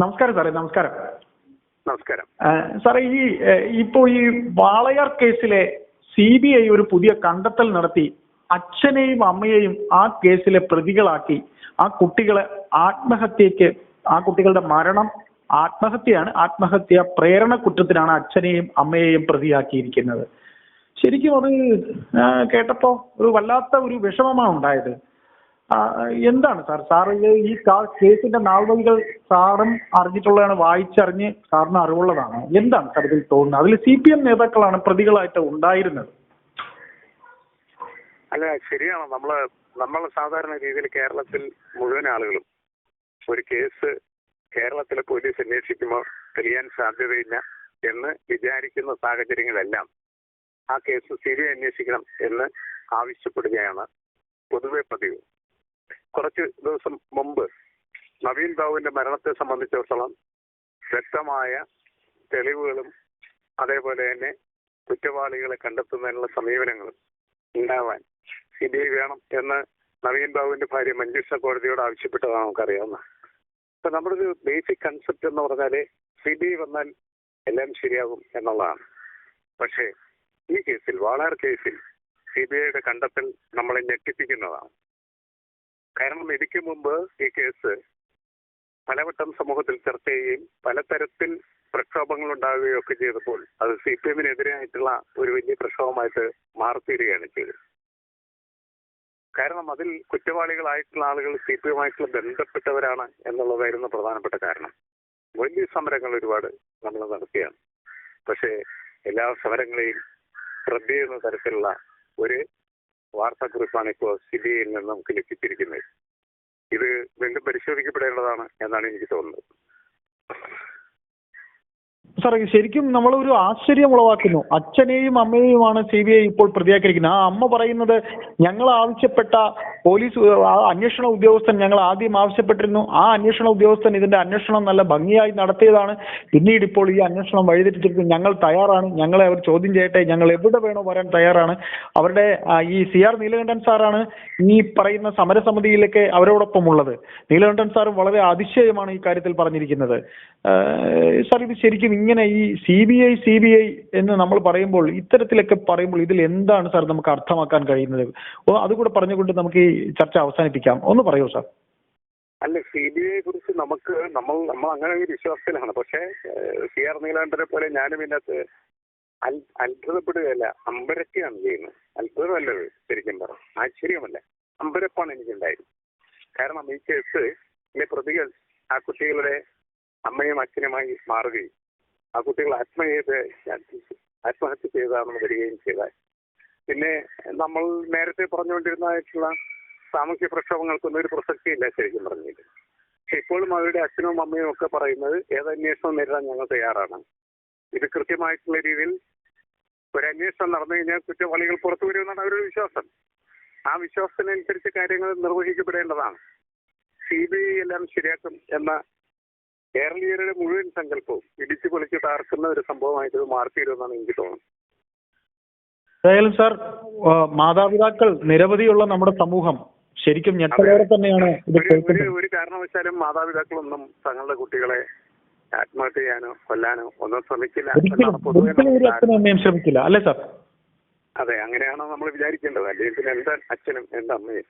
നമസ്കാരം സാറേ നമസ്കാരം. നമസ്കാരം. സാറേ ഈ ഇപ്പോ ഈ വാളയാർ കേസിലെ സി ബി ഐ ഒരു പുതിയ കണ്ടെത്തൽ നടത്തി അച്ഛനെയും അമ്മയെയും ആ കേസിലെ പ്രതികളാക്കി. ആ കുട്ടികളെ ആത്മഹത്യക്ക് ആ കുട്ടികളുടെ മരണം ആത്മഹത്യയാണ്. ആത്മഹത്യ പ്രേരണ കുറ്റത്തിനാണ് അച്ഛനെയും അമ്മയെയും പ്രതിയാക്കിയിരിക്കുന്നത്. ശരിക്കും അത് കേട്ടപ്പോ ഒരു വല്ലാത്ത ഒരു വിഷമമാണ് ഉണ്ടായത്. എന്താണ് സാർ? സാർ ഈ കേസിന്റെ നാൾവഴികൾ സാറും അറിഞ്ഞിട്ടുള്ളതാണ് വായിച്ചറിഞ്ഞ് സാറിന് അറിവുള്ളതാണ്. എന്താണ് സാർ ഇതിൽ തോന്നുന്നത്? അതിൽ സി പി എം നേതാക്കളാണ് പ്രതികളായിട്ട് ഉണ്ടായിരുന്നത്. അല്ല ശരിയാണ്. നമ്മൾ നമ്മൾ സാധാരണ രീതിയിൽ കേരളത്തിൽ മുഴുവൻ ആളുകളും ഒരു കേസ് കേരളത്തിലെ പോലീസ് അന്വേഷിക്കുമ്പോൾ തെളിയാൻ സാധ്യതയില്ല എന്ന് വിചാരിക്കുന്ന സാഹചര്യങ്ങളെല്ലാം ആ കേസ് സി അന്വേഷിക്കണം എന്ന് ആവശ്യപ്പെടുകയാണ് പൊതുവെ പതിവ്. കുറച്ച് ദിവസം മുമ്പ് നവീൻ ബാബുവിന്റെ മരണത്തെ സംബന്ധിച്ചിടത്തോളം വ്യക്തമായ തെളിവുകളും അതേപോലെ തന്നെ കുറ്റവാളികളെ കണ്ടെത്തുന്നതിനുള്ള സമീപനങ്ങളും ഉണ്ടാവാൻ സി ബി ഐ വേണം എന്ന് നവീൻ ബാബുവിന്റെ ഭാര്യ മഞ്ജുഷ കോടതിയോട് ആവശ്യപ്പെട്ടതാണ് നമുക്കറിയാവുന്ന. അപ്പൊ നമ്മുടെ ഒരു ബേസിക് കൺസെപ്റ്റ് എന്ന് പറഞ്ഞാൽ സി ബി ഐ വന്നാൽ എല്ലാം ശരിയാകും എന്നുള്ളതാണ്. പക്ഷേ ഈ കേസിൽ വാളാർ കേസിൽ സി ബി ഐയുടെ കണ്ടെത്തൽ നമ്മളെ ഞെട്ടിപ്പിക്കുന്നതാണ്. കാരണം എനിക്ക് മുമ്പ് ഈ കേസ് പലവട്ടം സമൂഹത്തിൽ ചർച്ച ചെയ്യുകയും പലതരത്തിൽ പ്രക്ഷോഭങ്ങൾ ഉണ്ടാവുകയും ഒക്കെ ചെയ്തപ്പോൾ അത് സി പി എമ്മിനെതിരായിട്ടുള്ള ഒരു വലിയ പ്രക്ഷോഭമായിട്ട് മാറിത്തീരുകയാണ് ചെയ്തത്. കാരണം അതിൽ കുറ്റവാളികളായിട്ടുള്ള ആളുകൾ സി പി എമ്മായിട്ടുള്ള ബന്ധപ്പെട്ടവരാണ് എന്നുള്ളതായിരുന്നു പ്രധാനപ്പെട്ട കാരണം. വലിയ സമരങ്ങൾ ഒരുപാട് നമ്മൾ നടത്തിയാണ്. പക്ഷേ എല്ലാ സമരങ്ങളെയും ശ്രദ്ധ ചെയ്യുന്ന തരത്തിലുള്ള ഒരു വാർത്താക്കുറിപ്പാണ് ഇപ്പോൾ സിബിഐയിൽ നിന്ന് നമുക്ക് ലഭിച്ചിരിക്കുന്നത്. ഇത് വീണ്ടും പരിശോധിക്കപ്പെടേണ്ടതാണ് എന്നാണ് എനിക്ക് തോന്നുന്നത്. സാർ ശരിക്കും നമ്മളൊരു ആശ്ചര്യം ഉളവാക്കുന്നു. അച്ഛനെയും അമ്മയെയുമാണ് സി ബി ഐ ഇപ്പോൾ പ്രതിയാക്കിയിരിക്കുന്നത്. ആ അമ്മ പറയുന്നത് ഞങ്ങൾ ആവശ്യപ്പെട്ട പോലീസ് അന്വേഷണ ഉദ്യോഗസ്ഥൻ ഞങ്ങൾ ആദ്യം ആവശ്യപ്പെട്ടിരുന്നു. ആ അന്വേഷണ ഉദ്യോഗസ്ഥൻ ഇതിന്റെ അന്വേഷണം നല്ല ഭംഗിയായി നടത്തിയതാണ്. പിന്നീട് ഇപ്പോൾ ഈ അന്വേഷണം വഴിതെറ്റിച്ചിട്ട് ഞങ്ങൾ തയ്യാറാണ്. ഞങ്ങളെ അവർ ചോദ്യം ചെയ്യട്ടെ. ഞങ്ങൾ എവിടെ വേണോ വരാൻ തയ്യാറാണ്. അവരുടെ ഈ സി ആർ നീലകണ്ഠൻ സാറാണ് ഈ പറയുന്ന സമരസമിതിയിലൊക്കെ അവരോടൊപ്പം ഉള്ളത്. നീലകണ്ഠൻ സാറും വളരെ അതിശയമാണ് ഈ കാര്യത്തിൽ പറഞ്ഞിരിക്കുന്നത്. സാർ ഇത് ശരിക്കും ഇങ്ങനെ ഈ C B I C B I എന്ന് നമ്മൾ പറയുമ്പോൾ ഇത്തരത്തിലൊക്കെ പറയുമ്പോൾ ഇതിൽ എന്താണ് സാർ നമുക്ക് അർത്ഥമാക്കാൻ കഴിയുന്നത്? അതുകൂടെ പറഞ്ഞുകൊണ്ട് നമുക്ക് ഈ ചർച്ച അവസാനിപ്പിക്കാം. ഒന്ന് പറയൂ സാർ. അല്ല സി ബി ഐയെ കുറിച്ച് നമുക്ക് നമ്മൾ നമ്മൾ അങ്ങനെ ഒരു വിശ്വാസത്തിലാണ്. പക്ഷേ സി ആർ നീലാണ്ടനെ പോലെ ഞാനും ഇതിനകത്ത് അത്ഭുതപ്പെടുകയല്ല. അമ്പരക്കുകയാണ് ചെയ്യുന്നത്. അത്ഭുതമല്ലത് ശരിക്കും പറഞ്ഞു ആശ്ചര്യമല്ല. അമ്പരപ്പാണ് എനിക്കുണ്ടായത്. കാരണം ഈ കേസ് ഇതിലെ പ്രതികൾ ആ കുട്ടികളുടെ അമ്മയും അച്ഛനുമായി മാറുകയും ആ കുട്ടികൾ ആത്മഹത്യ ആത്മഹത്യ ചെയ്താണെന്ന് വരികയും ചെയ്താൽ. പിന്നെ നമ്മൾ നേരത്തെ പറഞ്ഞുകൊണ്ടിരുന്നതായിട്ടുള്ള സാമൂഹ്യ പ്രക്ഷോഭങ്ങൾക്കൊന്നും ഒരു പ്രസക്തിയില്ല ശരിക്കും പറഞ്ഞത് പക്ഷെ ഇപ്പോഴും അവരുടെ അച്ഛനും അമ്മയും ഒക്കെ പറയുന്നത് ഏത് അന്വേഷണം നേരിടാൻ ഞങ്ങൾ തയ്യാറാണ്. ഇത് കൃത്യമായിട്ടുള്ള രീതിയിൽ ഒരു അന്വേഷണം നടന്നു കഴിഞ്ഞാൽ കുറ്റവാളികൾ പുറത്തു വരുമെന്നാണ് അവരുടെ വിശ്വാസം. ആ വിശ്വാസത്തിനനുസരിച്ച് കാര്യങ്ങൾ നിർവഹിക്കപ്പെടേണ്ടതാണ്. സി ബി ഐ എല്ലാം ശരിയാക്കും എന്ന കേരളീയരുടെ മുഴുവൻ സങ്കല്പവും ഇടിച്ചു പൊളിച്ച് താർക്കുന്ന ഒരു സംഭവമായിട്ട് ഇത് മാറിത്തീരുമെന്നാണ് എനിക്ക് തോന്നുന്നത്. ഏതായാലും സാർ മാതാപിതാക്കൾ നിരവധിയുള്ള നമ്മുടെ സമൂഹം ശരിക്കും ഞെട്ടലോടെ തന്നെയാണ് ഇത് ഒരു ഒരു കേൾക്കുന്നത്. ഒരു കാരണവശാലും മാതാപിതാക്കളൊന്നും തങ്ങളുടെ കുട്ടികളെ ആത്മഹത്യ ചെയ്യാനോ കൊല്ലാനോ ഒന്നും ശ്രമിക്കില്ല ഒരിക്കലും എന്നാണ് പൊതുവെ ഒരിക്കലും ഒരു നമ്മുടെ അച്ഛനും അമ്മയും ശ്രമിക്കില്ല. അല്ലേ സാർ? അതെ അങ്ങനെയാണോ നമ്മൾ വിചാരിക്കേണ്ടത്? അല്ലെങ്കിൽ പിന്നെ എന്താ അച്ഛനും എന്താ അമ്മയും?